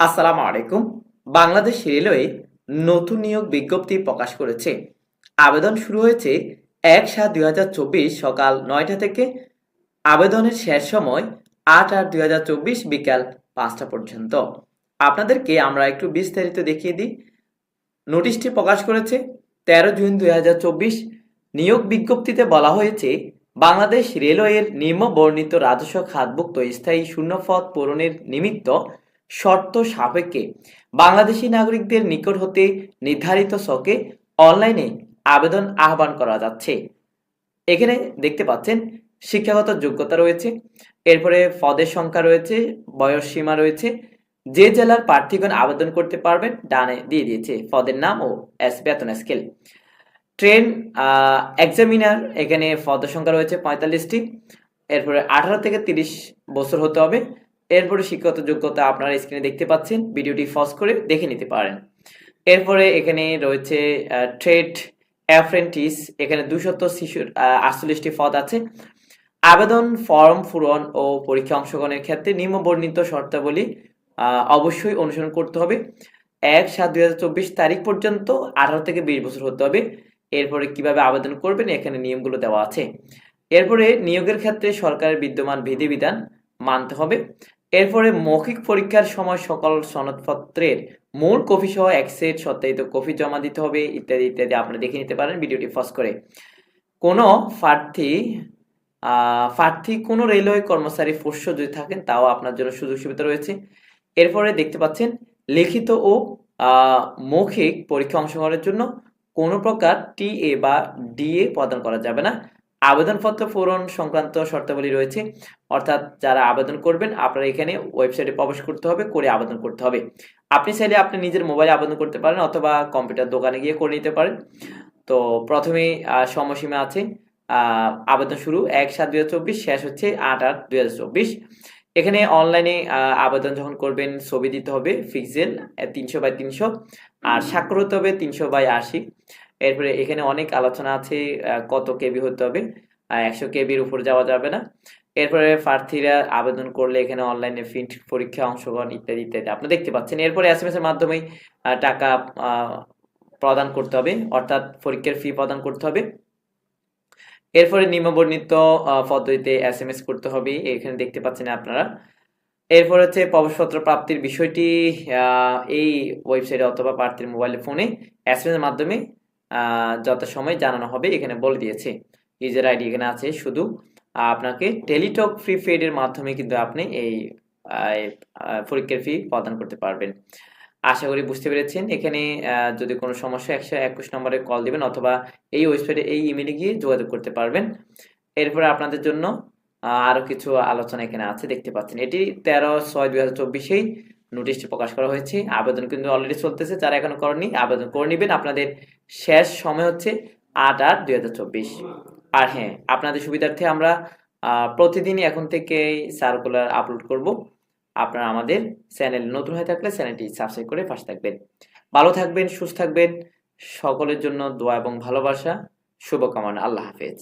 আসসালামু আলাইকুম। বাংলাদেশ রেলওয়ে নতুন নিয়োগ বিজ্ঞপ্তি প্রকাশ করেছে। আবেদন শুরু হয়েছে এক সাত দুই হাজার চব্বিশ সকাল নয়টা থেকে। আবেদনের শেষ সময় আট আট দুই হাজার চব্বিশ বিকাল পাঁচটা পর্যন্ত। আপনাদেরকে আমরা একটু বিস্তারিত দেখিয়ে দিই। নোটিশটি প্রকাশ করেছে, তেরো জুন দুই হাজার চব্বিশ। নিয়োগ বিজ্ঞপ্তিতে বলা হয়েছে, বাংলাদেশ রেলওয়ের নিম্ন বর্ণিত রাজস্ব খাতভুক্ত স্থায়ী শূন্যপদ পূরণের নিমিত্ত শর্ত সাপেক্ষে বাংলাদেশি নাগরিকদের নিকট হতে নির্ধারিত ছকে অনলাইনে আবেদন আহ্বান করা যাচ্ছে। এখানে দেখতে পাচ্ছেন, শিক্ষাগত যোগ্যতা রয়েছে, এরপরে পদের সংখ্যা রয়েছে, বয়স সীমা রয়েছে, যে জেলার প্রার্থীগণ আবেদন করতে পারবেন ডানে দিয়ে দিয়েছে পদের নাম ও বেতন স্কেল। ট্রেন এক্সামিনার এখানে পদের সংখ্যা রয়েছে পঁয়তাল্লিশটি, এরপরে আঠারো থেকে তিরিশ বছর হতে হবে এরপরে শিক্ষাগত যোগ্যতা আপনারা স্ক্রিনে দেখতে পাচ্ছেন, ভিডিওটি ফস করে দেখে নিতে পারেন। এরপরে এখানে রয়েছে ট্রেড অ্যাপ্রেন্টিস এখানে দুশত শিশুর আটচল্লিশটি পদ আছে। আবেদন ফর্ম পূরণ ও পরীক্ষা অংশগ্রহণের ক্ষেত্রে নিম্নবর্ণিত শর্তাবলী অবশ্যই অনুসরণ করতে হবে। এক সাত দুই হাজার চব্বিশ তারিখ পর্যন্ত আঠারো থেকে বিশ বছর হতে হবে। এরপরে কীভাবে আবেদন করবেন, এখানে নিয়মগুলো দেওয়া আছে। এরপরে নিয়োগের ক্ষেত্রে সরকারের বিদ্যমান বিধিবিধান মানতে হবে। এরপরে মৌখিক পরীক্ষার সময় সকল সনদপত্রের মূল কপি সহ এক সেট সত্যায়িত কপি জমা দিতে হবে, ইত্যাদি ইত্যাদি। আপনারা দেখে নিতে পারেন ভিডিওটি ফস করে। কোনো প্রার্থী প্রার্থী কোনো রেলওয়ে কর্মচারী পোষ্য যদি থাকেন, তাও আপনার জন্য সুযোগ সুবিধা রয়েছে। এরপরে দেখতে পাচ্ছেন, লিখিত ও মৌখিক পরীক্ষা অংশগ্রহণের জন্য কোনো প্রকার টিএ বা ডিএ প্রদান করা যাবে না। আবেদনপত্র পূরণ সংক্রান্ত শর্তাবলী রয়েছে। অর্থাৎ যারা আবেদন করবেন আপনারা এখানে ওয়েবসাইটে প্রবেশ করতে হবে করে আবেদন করতে হবে। আপনি চাইলে আপনি নিজের মোবাইলে আবেদন করতে পারেন অথবা কম্পিউটার দোকানে গিয়ে করে নিতে পারেন। তো প্রথমে আহ, সময়সীমা আছে আবেদন শুরু এক সাত দুই চব্বিশ শেষ হচ্ছে আট আট দুই চব্বিশ। এখানে অনলাইনে আবেদন যখন করবেন ছবি দিতে হবে পিক্সেল তিনশো বাই তিনশো আর স্বাক্ষর হতে হবে তিনশো বাই আশি। এরপরে এখানে অনেক আলোচনা আছে কত কেবি হতে হবে একশো কেবির উপর যাওয়া যাবে না। এরপরে প্রার্থীরা আবেদন করলে এখানে অনলাইনে ফিন্ট পরীক্ষা অংশগ্রহণ ইত্যাদি ইত্যাদি। আপনি দেখতে পাচ্ছেন, এরপরে এস এম এস এর মাধ্যমেই টাকা প্রদান করতে হবে, অর্থাৎ পরীক্ষার ফি প্রদান করতে হবে। এরপরে নিম্নবর্ণিত পদ্ধতিতে এস এম এস করতে হবে, এখানে দেখতে পাচ্ছেন আপনারা। এরপর হচ্ছে প্রবেশপত্র প্রাপ্তির বিষয়টি এই ওয়েবসাইটে অথবা প্রার্থীর মোবাইল ফোনে এস এম এস এর মাধ্যমে আহ, যথাসময়ে জানানো হবে এখানে বলে দিয়েছে। ইউজার আইডি এখানে আছে শুধু। আপনাকে টেলিটক ফ্রি এর মাধ্যমে কিন্তু আপনি এই পরীক্ষার ফি প্রদান করতে পারবেন। আশা করি বুঝতে পেরেছেন। এখানে যদি কোনো সমস্যা একশো একুশ নম্বরে কল দিবেন অথবা এই ওয়েবসাইটে এই ইমেলে গিয়ে যোগাযোগ করতে পারবেন। এরপরে আপনাদের জন্য আহ, আরও কিছু আলোচনা এখানে আছে দেখতে পাচ্ছেন। এটি তেরো ছয় দুই হাজার চব্বিশেই নোটিশটি প্রকাশ করা হয়েছে। আবেদন কিন্তু অলরেডি চলতেছে, যারা এখনও করেনি আবেদন করে নেবেন। আপনাদের শেষ সময় হচ্ছে আট আট দুই হাজার চব্বিশ। আর হ্যাঁ আপনাদের সুবিধার্থে আমরা প্রতিদিনই এখন থেকে সার্কুলার আপলোড করব। আপনারা আমাদের চ্যানেল নতুন হয়ে থাকলে চ্যানেলটি সাবস্ক্রাইব করে পাশে থাকবেন। ভালো থাকবেন, সুস্থ থাকবেন। সকলের জন্য দোয়া এবং ভালোবাসা। শুভকামনা, আল্লাহ হাফেজ।